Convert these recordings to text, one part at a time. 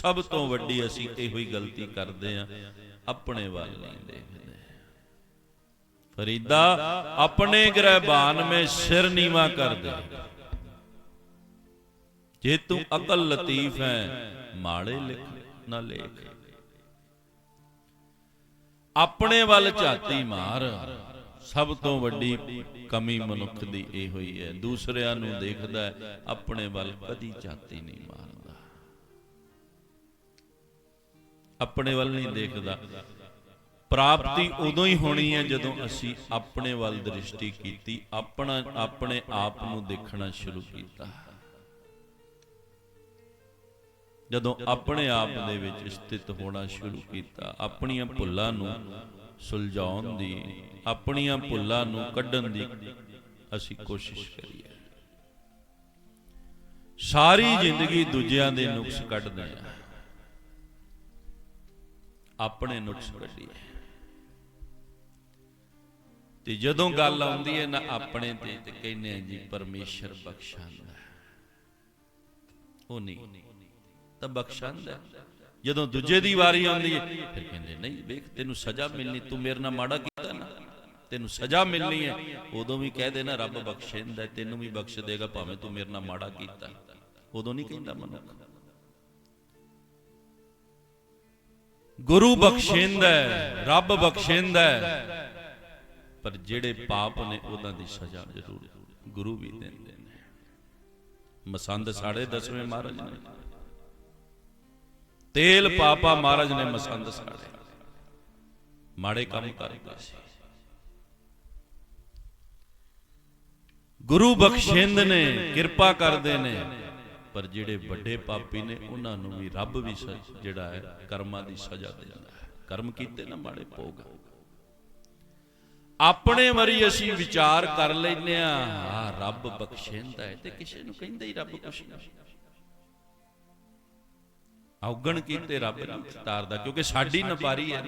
ਸਭ ਤੋਂ ਵੱਡੀ ਅਸੀਂ ਇਹੋ ਹੀ ਗਲਤੀ ਕਰਦੇ ਆ ਆਪਣੇ ਵੱਲ ਨਹੀਂ ਦੇਖਦੇ। ਫਰੀਦਾ, ਆਪਣੇ ਗ੍ਰਹਿਬਾਨ ਮੇ ਸਿਰ ਨੀਵਾ ਕਰ ਦੇ। ਜੇ ਤੂੰ ਅਕਲ ਲਤੀਫ ਹੈ, ਮਾੜੇ ਲਿਖ ਨਾ ਲੇਖ। ਆਪਣੇ ਵੱਲ ਝਾਤੀ ਮਾਰ, ਸਭ ਤੋਂ ਵੱਡੀ ਕਮੀ ਮਨੁੱਖ ਦੀ ਇਹ ਹੋਈ ਹੈ। ਦੂਸਰਿਆਂ ਨੂੰ ਦੇਖਦਾ ਹੈ, ਆਪਣੇ ਵੱਲ ਕਦੀ ਝਾਤੀ ਨਹੀਂ ਮਾਰਦਾ। ਆਪਣੇ ਵੱਲ ਨਹੀਂ ਦੇਖਦਾ। ਪ੍ਰਾਪਤੀ ਉਦੋਂ ਹੀ ਹੋਣੀ ਹੈ ਜਦੋਂ ਅਸੀਂ ਆਪਣੇ ਵੱਲ ਦ੍ਰਿਸ਼ਟੀ ਕੀਤੀ, ਆਪਣਾ, ਆਪਣੇ ਆਪ ਨੂੰ ਦੇਖਣਾ ਸ਼ੁਰੂ ਕੀਤਾ। ਜਦੋਂ ਆਪਣੇ ਆਪ ਦੇ ਵਿੱਚ ਸਥਿਤ ਹੋਣਾ ਸ਼ੁਰੂ ਕੀਤਾ, ਆਪਣੀਆਂ ਭੁੱਲਾਂ ਨੂੰ ਸੁਲਝਾਉਣ ਦੀ, ਆਪਣੀਆਂ ਭੁੱਲਾਂ ਨੂੰ ਕੱਢਣ ਦੀ ਅਸੀਂ ਕੋਸ਼ਿਸ਼ ਕਰੀਏ। ਸਾਰੀ ਜ਼ਿੰਦਗੀ ਦੂਜਿਆਂ ਦੇ ਨੁਕਸ ਕੱਢਦੇ ਆ ਆਪਣੇ ਨੁਕਸ ਕੱਢੀਏ। ਤੇ ਜਦੋਂ ਗੱਲ ਆਉਂਦੀ ਹੈ ਨਾ ਆਪਣੇ ਤੇ ਤੇ ਕਹਿੰਦੇ ਆ ਜੀ, ਪਰਮੇਸ਼ਰ ਬਖਸ਼ਾਂਦਾ ਉਹ ਨਹੀਂ, ਤਾਂ ਬਖਸ਼ਾਂਦਾ ਜਦੋਂ ਦੂਜੇ ਦੀ ਵਾਰੀ ਆਉਂਦੀ ਹੈ, ਫਿਰ ਕਹਿੰਦੇ, ਨਹੀਂ, ਵੇਖ, ਤੈਨੂੰ ਸਜ਼ਾ ਮਿਲਣੀ, ਤੂੰ ਮੇਰੇ ਨਾਲ ਮਾੜਾ ਕੀਤਾ ਨਾ। ਤੈਨੂੰ ਸਜ਼ਾ ਮਿਲਣੀ ਹੈ। ਉਦੋਂ ਵੀ ਕਹਿ ਦੇਣਾ, ਰੱਬ ਬਖਸ਼ੇਂਦਾ ਤੈਨੂੰ ਵੀ ਬਖਸ਼ ਦੇਗਾ, ਭਾਵੇਂ ਤੂੰ ਮੇਰੇ ਨਾਲ ਮਾੜਾ ਕੀਤਾ। ਉਦੋਂ ਨਹੀਂ ਕਹਿੰਦਾ ਮਨੁੱਖ। ਗੁਰੂ ਬਖਸ਼ੇਂਦਾ ਹੈ, ਰੱਬ ਬਖਸ਼ਿੰਦਾ ਹੈ, ਪਰ ਜਿਹੜੇ ਪਾਪ ਨੇ ਉਹਨਾਂ ਦੀ ਸਜ਼ਾ ਜ਼ਰੂਰ ਗੁਰੂ ਵੀ ਦਿੰਦੇ ਨੇ। ਮਸੰਦ ਸਾੜੇ ਦਸਵੇਂ ਮਹਾਰਾਜ ਨੇ। ਤੇਲ ਪਾਪਾ ਮਹਾਰਾਜ ਨੇ ਮਸੰਦ ਸਾੜੇ। ਮਾੜੇ ਕੰਮ ਕਰਦੇ ਸੀ। ਗੁਰੂ ਬਖਸ਼ਿੰਦ ਨੇ ਕਿਰਪਾ ਕਰਦੇ ਨੇ। ਪਰ ਜਿਹੜੇ ਵੱਡੇ ਪਾਪੀ ਨੇ, ਉਹਨਾਂ ਨੂੰ ਵੀ ਰੱਬ ਵੀ ਸ- ਜਿਹੜਾ ਹੈ, ਕਰਮਾਂ ਦੀ ਸਜ਼ਾ ਦਿੰਦਾ ਹੈ। ਕਰਮ ਕੀਤੇ ਨਾ ਮਾੜੇ ਭੋਗ। ਆਪਣੇ ਵਾਰੀ ਅਸੀਂ ਵਿਚਾਰ ਕਰ ਲੈਨੇ ਆ ਆ ਰੱਬ ਬਖਸ਼ਿੰਦਾ ਹੈ ਤੇ ਕਿਸੇ ਨੂੰ ਕਹਿੰਦਾ ਹੀ ਰੱਬ ਕੁਛ ਨਹੀਂ। ਔਗਣ ਕੀਤੇ ਰੱਬ ਨਹੀਂ ਤਾਰਦਾ ਕਿਉਂਕਿ ਸਾਡੀ ਨਪਾਰੀ ਹੈ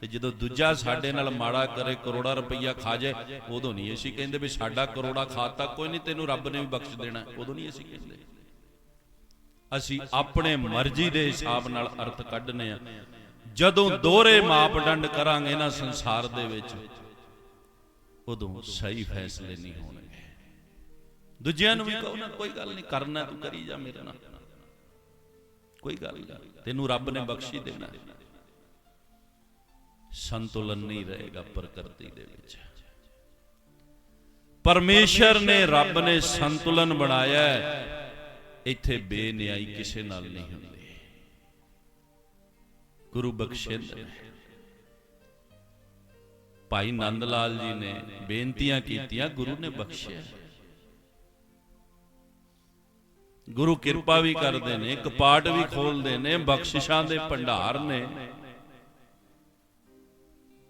ਤੇ ਜਦੋਂ ਦੂਜਾ ਸਾਡੇ ਨਾਲ ਮਾੜਾ ਕਰੇ, ਕਰੋੜਾ ਰੁਪਈਆ ਖਾ ਜਾਏ, ਉਦੋਂ ਨਹੀਂ ਅਸੀਂ ਕਹਿੰਦੇ ਵੀ ਸਾਡਾ ਕਰੋੜਾ ਖਾਤਾ, ਕੋਈ ਨਹੀਂ ਤੈਨੂੰ ਰੱਬ ਨੇ ਵੀ ਬਖਸ਼ ਦੇਣਾ, ਉਦੋਂ ਨਹੀਂ ਅਸੀਂ ਕਹਿੰਦੇ। ਅਸੀਂ ਆਪਣੇ ਮਰਜ਼ੀ ਦੇ ਹਿਸਾਬ ਨਾਲ ਅਰਥ ਕੱਢਨੇ ਆ। ਜਦੋਂ ਦੋਹਰੇ ਮਾਪਦੰਡ ਕਰਾਂਗੇ ਨਾ ਸੰਸਾਰ ਦੇ ਵਿੱਚ ਉਦੋਂ ਸਹੀ ਫੈਸਲੇ ਨਹੀਂ ਹੋਣਗੇ। ਦੂਜਿਆਂ ਨੂੰ ਵੀ ਕਹੋ ਨਾ ਕੋਈ ਗੱਲ ਨਹੀਂ ਕਰਨਾ ਤੂੰ ਕਰੀ ਜਾ ਮੇਰੇ ਨਾਲ। ਕੋਈ ਗੱਲ ਨਹੀਂ ਤੈਨੂੰ ਰੱਬ ਨੇ ਬਖਸ਼ੀ ਦੇਣਾ। ਸੰਤੁਲਨ ਨਹੀਂ ਰਹੇਗਾ ਪ੍ਰਕਿਰਤੀ ਦੇ ਵਿੱਚ। ਪਰਮੇਸ਼ਰ ਨੇ ਰੱਬ ਨੇ ਸੰਤੁਲਨ ਬਣਾਇਆ ਹੈ। ਇੱਥੇ ਬੇਨਿਆਈ ਕਿਸੇ ਨਾਲ ਨਹੀਂ ਹੁੰਦੀ। ਗੁਰੂ ਬਖਸ਼ਿੰਦ ਭਾਈ ਨੰਦ ਲਾਲ ਜੀ ਨੇ ਬੇਨਤੀਆਂ ਕੀਤੀਆਂ, ਗੁਰੂ ਨੇ ਬਖਸ਼ਿਆ। ਗੁਰੂ ਕਿਰਪਾ ਵੀ ਕਰਦੇ ਨੇ ਕਪਾਟ ਵੀ ਖੋਲਦੇ ਨੇ, ਬਖਸ਼ਿਸ਼ਾਂ ਦੇ ਭੰਡਾਰ ਨੇ।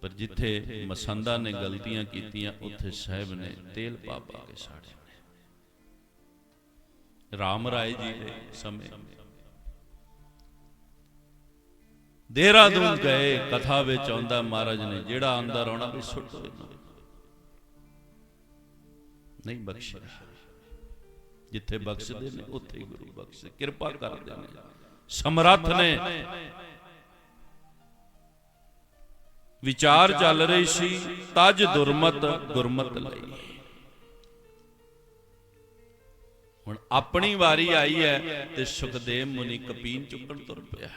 ਪਰ ਜਿੱਥੇ ਮਸੰਦਾ ਨੇ ਗਲਤੀਆਂ ਕੀਤੀਆਂ, ਉੱਥੇ ਸਾਹਿਬ ਨੇ ਤੇਲ ਪਾ ਪਾ ਕੇ ਸਾੜਿਆ। ਰਾਮ ਰਾਏ ਜੀ ਦੇ ਸਮੇਂ। ਦੇਹਰਾਦੂਨ ਗਏ ਕਥਾ ਵਿੱਚ ਆਉਂਦਾ ਮਹਾਰਾਜ ਨੇ ਜਿਹੜਾ ਅੰਦਰ ਆਉਣਾ ਵੀ ਸੁੱਟ ਨਹੀਂ ਬਖਸ਼ਿਆ। ਜਿੱਥੇ ਬਖਸ਼ਦੇ ਨੇ ਉੱਥੇ ਹੀ ਗੁਰੂ ਬਖਸ਼। ਕਿਰਪਾ ਕਰਦੇ ਨੇ। ਸਮਰੱਥ ਨੇ। ਵਿਚਾਰ ਚੱਲ ਰਹੀ ਸੀ ਤਜ ਦੁਰਮਤ ਗੁਰਮਤ ਲਈ। ਹੁਣ ਆਪਣੀ ਵਾਰੀ ਆਈ ਹੈ ਤੇ ਸੁਖਦੇਵ ਮੁਨੀ ਕਪੀਨ ਚੁੱਕਣ ਤੁਰ ਪਿਆ।